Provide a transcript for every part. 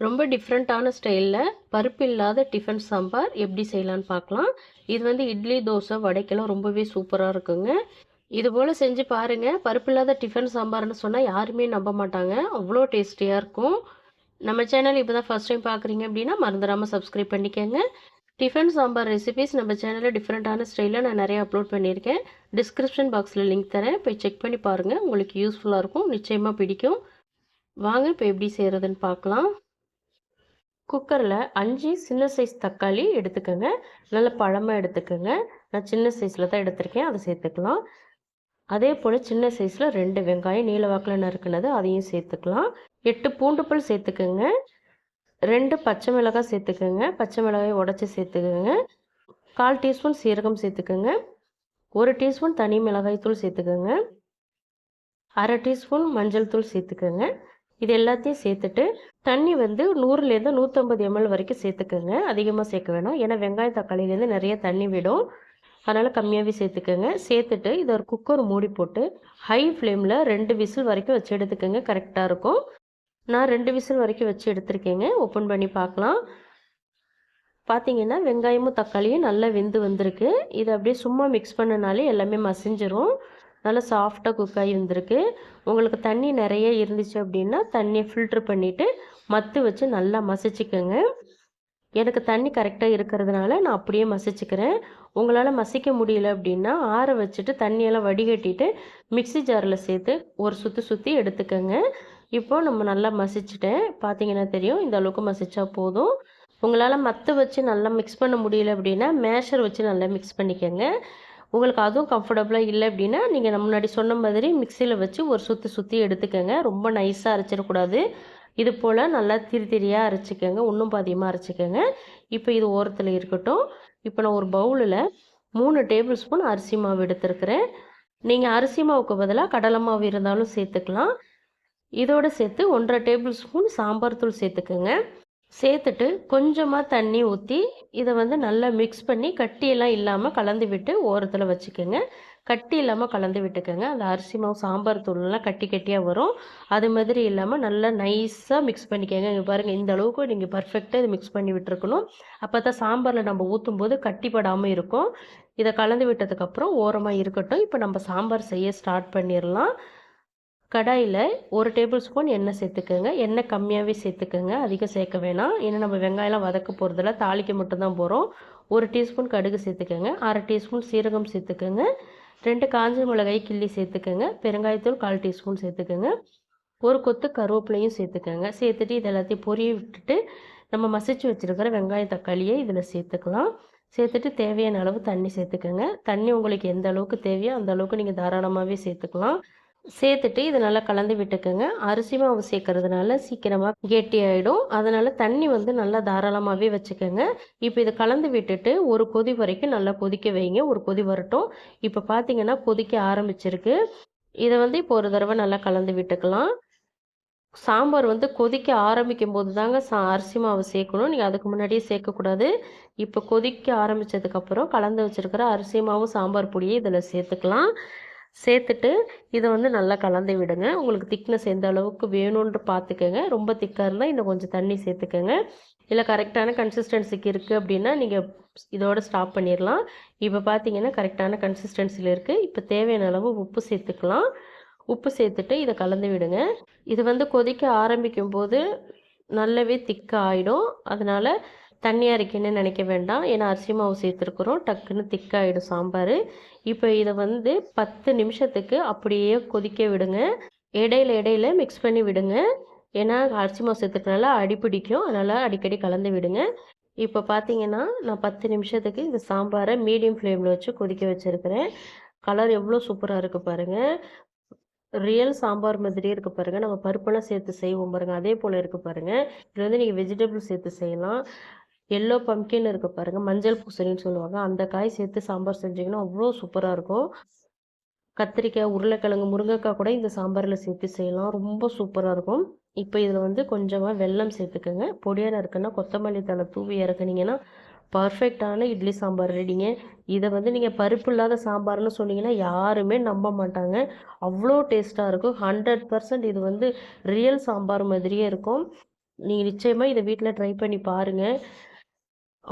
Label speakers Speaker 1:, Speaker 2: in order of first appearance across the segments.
Speaker 1: ரொம்ப டிஃப்ரெண்ட்டான ஸ்டைலில் பருப்பு இல்லாத டிஃபன் சாம்பார் எப்படி செய்யலான்னு பார்க்கலாம். இது வந்து இட்லி தோசை வடைக்கெல்லாம் ரொம்பவே சூப்பராக இருக்குங்க. இது போல் செஞ்சு பாருங்கள் பருப்பு இல்லாத டிஃபன் சாம்பார்னு சொன்னால் யாருமே நம்ப மாட்டாங்க. அவ்வளோ டேஸ்டியாக இருக்கும். நம்ம சேனல் இப்போ தான் ஃபஸ்ட் டைம் பார்க்குறீங்க அப்படின்னா மறந்துடாமல் சப்ஸ்கிரைப் பண்ணிக்கோங்க. டிஃபன் சாம்பார் ரெசிபிஸ் நம்ம சேனலில் டிஃப்ரெண்ட்டான ஸ்டைலில் நான் நிறைய அப்லோட் பண்ணியிருக்கேன். டிஸ்கிரிப்ஷன் பாக்ஸில் லிங்க் தரேன். போய் செக் பண்ணி பாருங்கள் உங்களுக்கு யூஸ்ஃபுல்லாக இருக்கும். நிச்சயமாக பிடிக்கும். வாங்க இப்போ எப்படி செய்கிறதுன்னு பார்க்கலாம். குக்கரில் அஞ்சு சின்ன சைஸ் தக்காளி எடுத்துக்கோங்க. நல்ல பழமாக எடுத்துக்கோங்க. நான் சின்ன சைஸில் தான் எடுத்திருக்கேன். அதை சேர்த்துக்கலாம். அதே போல் சின்ன சைஸில் ரெண்டு வெங்காயம் நீல வாக்கில் நறுக்குனது அதையும் சேர்த்துக்கலாம். எட்டு பூண்டு பல் சேர்த்துக்கோங்க. ரெண்டு பச்சை மிளகாய் சேர்த்துக்கோங்க. பச்சை மிளகாயை உடச்சி சேர்த்துக்கோங்க. கால் டீஸ்பூன் சீரகம் சேர்த்துக்கோங்க. ஒரு டீஸ்பூன் தனி மிளகாய் தூள் சேர்த்துக்கோங்க. அரை டீஸ்பூன் மஞ்சள் தூள் சேர்த்துக்கோங்க. இது எல்லாத்தையும் சேர்த்துட்டு தண்ணி வந்து நூறுலேருந்து நூற்றம்பது எம்எல் வரைக்கும் சேர்த்துக்கோங்க. அதிகமாக சேர்க்க வேணாம். ஏன்னா வெங்காய தக்காளிலேருந்து நிறைய தண்ணி விடும். அதனால் கம்மியாகவே சேர்த்துக்கோங்க. சேர்த்துட்டு இதை ஒரு குக்கர் மூடி போட்டு ஹை ஃப்ளேமில் ரெண்டு விசில் வரைக்கும் வச்சு எடுத்துக்கோங்க. கரெக்டாக இருக்கும். நான் ரெண்டு விசில் வரைக்கும் வச்சு எடுத்திருக்கேங்க. ஓப்பன் பண்ணி பார்க்கலாம். பார்த்தீங்கன்னா வெங்காயமும் தக்காளியும் நல்லா வெந்து வந்திருக்கு. இதை அப்படியே சும்மா மிக்ஸ் பண்ணனாலே எல்லாமே மசிஞ்சிரும். நல்லா சாஃப்டாக குக் ஆகி வந்திருக்கு. உங்களுக்கு தண்ணி நிறைய இருந்துச்சு அப்படின்னா தண்ணியை ஃபில்ட்ரு பண்ணிவிட்டு மத்து வச்சு நல்லா மசிச்சுக்கோங்க. எனக்கு தண்ணி கரெக்டாக இருக்கிறதுனால நான் அப்படியே மசிச்சுக்கிறேன். உங்களால் மசிக்க முடியல அப்படின்னா ஆற வச்சுட்டு தண்ணியெல்லாம் வடிகட்டிட்டு மிக்சி ஜாரில் சேர்த்து ஒரு சுற்றி சுற்றி எடுத்துக்கோங்க. இப்போ நம்ம நல்லா மசிச்சுட்டேன். பார்த்தீங்கன்னா தெரியும் இந்த அளவுக்கு மசிச்சா போதும். உங்களால் மத்து வச்சு நல்லா மிக்ஸ் பண்ண முடியல அப்படின்னா மேஷர் வச்சு நல்லா மிக்ஸ் பண்ணிக்கோங்க. உங்களுக்கு அதுவும் கம்ஃபர்டபுளாக இல்லை அப்படின்னா நீங்கள் நம்ம முன்னாடி சொன்ன மாதிரி மிக்சியில் வச்சு ஒரு சுற்றி சுற்றி எடுத்துக்கோங்க. ரொம்ப நைஸாக அரைச்சிடக்கூடாது. இது போல் நல்லா திரி திரியாக அரைச்சிக்கோங்க. இன்னும் பாதியமாக அரைச்சிக்கோங்க. இப்போ இது ஓரத்தில் இருக்கட்டும். இப்போ நான் ஒரு பவுலில் மூணு டேபிள் ஸ்பூன் அரிசி மாவு எடுத்துருக்கிறேன். நீங்கள் அரிசி மாவுக்கு பதிலாக கடலை மாவு இருந்தாலும் சேர்த்துக்கலாம். இதோடு சேர்த்து ஒன்றரை டேபிள் ஸ்பூன் சாம்பார் தூள் சேர்த்துக்கோங்க. சேர்த்துட்டு கொஞ்சமாக தண்ணி ஊற்றி இதை வந்து நல்லா மிக்ஸ் பண்ணி கட்டியெல்லாம் இல்லாமல் கலந்து விட்டு ஓரத்தில் வச்சுக்கோங்க. கட்டி இல்லாமல் கலந்து விட்டுக்கோங்க. அந்த அரிசி மாவு சாம்பார் தூள்லாம் கட்டி கட்டியாக வரும். அது மாதிரி இல்லாமல் நல்லா நைஸாக மிக்ஸ் பண்ணிக்கோங்க. இங்கே பாருங்கள் இந்த அளவுக்கு நீங்கள் பர்ஃபெக்டாக இதை மிக்ஸ் பண்ணி விட்டுருக்கணும். அப்போ தான் சாம்பாரில் நம்ம ஊற்றும் போது கட்டிப்படாமல் இருக்கும். இதை கலந்து விட்டதுக்கப்புறம் ஓரமாக இருக்கட்டும். இப்போ நம்ம சாம்பார் செய்ய ஸ்டார்ட் பண்ணிடலாம் கடாயில் ஒரு டேபிள் ஸ்பூன் எண்ணெய் சேர்த்துக்கோங்க. எண்ணெய் கம்மியாகவே சேர்த்துக்கோங்க. அதிகம் சேர்க்க வேணாம். ஏன்னா நம்ம வெங்காயம்லாம் வதக்க போகிறதில்ல தாளிக்க மட்டும்தான் போகிறோம் ஒரு டீஸ்பூன் கடுகு சேர்த்துக்கோங்க. அரை டீஸ்பூன் சீரகம் சேர்த்துக்கோங்க. ரெண்டு காஞ்ச மிளகாய் கிள்ளி சேர்த்துக்கோங்க. பெருங்காயத்தூள் கால் டீஸ்பூன் சேர்த்துக்கோங்க. ஒரு கொத்து கருவேப்பிலையும் சேர்த்துக்கோங்க. சேர்த்துட்டு இது எல்லாத்தையும் பொரிய விட்டுட்டு நம்ம மசிச்சு வச்சுருக்கிற வெங்காய தக்காளியை இதில் சேர்த்துக்கலாம். சேர்த்துட்டு தேவையான அளவு தண்ணி சேர்த்துக்கோங்க. தண்ணி உங்களுக்கு எந்த அளவுக்கு தேவையோ அந்த அளவுக்கு நீங்கள் தாராளமாகவே சேர்த்துக்கலாம். சேர்த்துட்டு இதை நல்லா கலந்து விட்டுக்கோங்க. அரிசி மாவு சேர்க்கறதுனால சீக்கிரமாக கெட்டி ஆகிடும் அதனால் தண்ணி வந்து நல்லா தாராளமாகவே வச்சுக்கோங்க. இப்போ இதை கலந்து விட்டுட்டு ஒரு கொதி வரைக்கும் நல்லா கொதிக்க வைங்க. ஒரு கொதி வரட்டும். இப்போ பார்த்தீங்கன்னா கொதிக்க ஆரம்பிச்சிருக்கு. இதை வந்து இப்போ ஒரு தடவை நல்லா கலந்து விட்டுக்கலாம். சாம்பார் வந்து கொதிக்க ஆரம்பிக்கும் போது தாங்க சா அரிசி மாவு சேர்க்கணும். நீங்கள் அதுக்கு முன்னாடியே சேர்க்கக்கூடாது. இப்போ கொதிக்க ஆரம்பித்ததுக்கப்புறம் கலந்து வச்சுருக்கிற அரிசி மாவும் சாம்பார் பொடியை இதில் சேர்த்துக்கலாம். சேர்த்துட்டு இதை வந்து நல்லா கலந்து விடுங்க. உங்களுக்கு திக்னஸ் எந்த அளவுக்கு வேணும்ன்ற பார்த்துக்கோங்க. ரொம்ப திக்காக இருந்தால் இன்னும் கொஞ்சம் தண்ணி சேர்த்துக்கோங்க. இல்லை கரெக்டான கன்சிஸ்டன்சிக்கு இருக்குது அப்படின்னா நீங்கள் இதோட ஸ்டாப் பண்ணிடலாம். இப்போ பார்த்தீங்கன்னா கரெக்டான கன்சிஸ்டன்சியில் இருக்குது இப்போ தேவையான அளவு உப்பு சேர்த்துக்கலாம். உப்பு சேர்த்துட்டு இதை கலந்து விடுங்க. இது வந்து கொதிக்க ஆரம்பிக்கும் போது நல்லாவே திக்காக ஆகிடும் அதனால் தண்ணியாக இருக்குன்னு நினைக்க வேண்டாம். ஏன்னா அரிசி மாவு சேர்த்துருக்குறோம். டக்குன்னு திக்காகிடும் சாம்பார். இப்போ இதை வந்து பத்து நிமிஷத்துக்கு அப்படியே கொதிக்க விடுங்க. இடையில இடையில மிக்ஸ் பண்ணி விடுங்க. ஏன்னா அரிசி மாவு சேர்த்துக்கனால அடி பிடிக்கும். அதனால் அடிக்கடி கலந்து விடுங்க. இப்போ பார்த்தீங்கன்னா நான் பத்து நிமிஷத்துக்கு இந்த சாம்பாரை மீடியம் ஃப்ளேமில் வச்சு கொதிக்க வச்சுருக்கிறேன். கலர் எவ்வளோ சூப்பராக இருக்குது பாருங்கள் ரியல் சாம்பார் மாதிரியே இருக்குது பாருங்கள் நம்ம பருப்பெல்லாம் சேர்த்து செய்வோம் பாருங்கள் அதே போல் இருக்குது பாருங்கள் இதில் வந்து நீங்கள் வெஜிடபிள் சேர்த்து செய்யலாம். எல்லோ பம்கின் இருக்க பாருங்கள் மஞ்சள் பூசணின்னு சொல்லுவாங்க. அந்த காய் சேர்த்து சாம்பார் செஞ்சிங்கன்னா அவ்வளோ சூப்பராக இருக்கும். கத்திரிக்காய் உருளைக்கிழங்கு முருங்கைக்காய் கூட இந்த சாம்பாரில் சேர்த்து செய்யலாம். ரொம்ப சூப்பராக இருக்கும். இப்போ இதில் வந்து கொஞ்சமாக வெல்லம் சேர்த்துக்கோங்க. பொடியாக இருக்குன்னா கொத்தமல்லி தலை தூவி இறக்குனீங்கன்னா பர்ஃபெக்டான இட்லி சாம்பார் ரெடிங்க. இதை வந்து நீங்கள் பருப்பு இல்லாத சாம்பார்னு சொன்னீங்கன்னா யாருமே நம்ப மாட்டாங்க. அவ்வளோ டேஸ்ட்டாக இருக்கும். ஹண்ட்ரட் பர்சன்ட் இது வந்து ரியல் சாம்பார் மாதிரியே இருக்கும். நீங்கள் நிச்சயமாக இதை வீட்டில் ட்ரை பண்ணி பாருங்கள்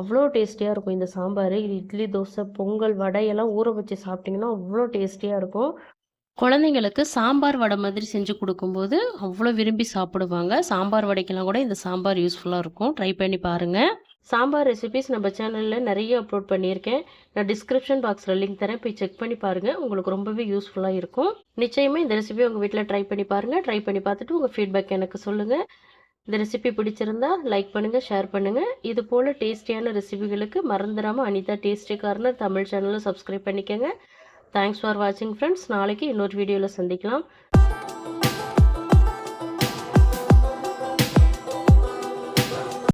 Speaker 1: அவ்வளோ டேஸ்டியாக இருக்கும் இந்த சாம்பார் இது இட்லி தோசை பொங்கல் வடையெல்லாம் ஊற வச்சு சாப்பிட்டிங்கன்னா அவ்வளோ டேஸ்டியாக இருக்கும். குழந்தைங்களுக்கு சாம்பார் வடை மாதிரி செஞ்சு கொடுக்கும்போது அவ்வளோ விரும்பி சாப்பிடுவாங்க. சாம்பார் வடைக்கெல்லாம் கூட இந்த சாம்பார் யூஸ்ஃபுல்லாக இருக்கும். ட்ரை பண்ணி பாருங்கள் சாம்பார் ரெசிபிஸ் நம்ம சேனலில் நிறைய அப்லோட் பண்ணியிருக்கேன். நான் டிஸ்கிரிப்ஷன் பாக்ஸில் லிங்க் தரேன். போய் செக் பண்ணி பாருங்கள் உங்களுக்கு ரொம்பவே யூஸ்ஃபுல்லாக இருக்கும். நிச்சயமாக இந்த ரெசிபி உங்கள் வீட்டில் ட்ரை பண்ணி பாருங்கள் ட்ரை பண்ணி பார்த்துட்டு உங்கள் ஃபீட்பேக் எனக்கு சொல்லுங்கள் இந்த ரெசிபி பிடிச்சிருந்தா லைக் பண்ணுங்கள் ஷேர் பண்ணுங்கள் இது போல் டேஸ்டியான ரெசிபிகளுக்கு மறந்துடாமல் அனிதா டேஸ்டி கார்னர் தமிழ் சேனலை சப்ஸ்கிரைப் பண்ணிக்கோங்க. தேங்க்ஸ் ஃபார் வாட்சிங் ஃப்ரெண்ட்ஸ் நாளைக்கு இன்னொரு வீடியோவில் சந்திக்கலாம்.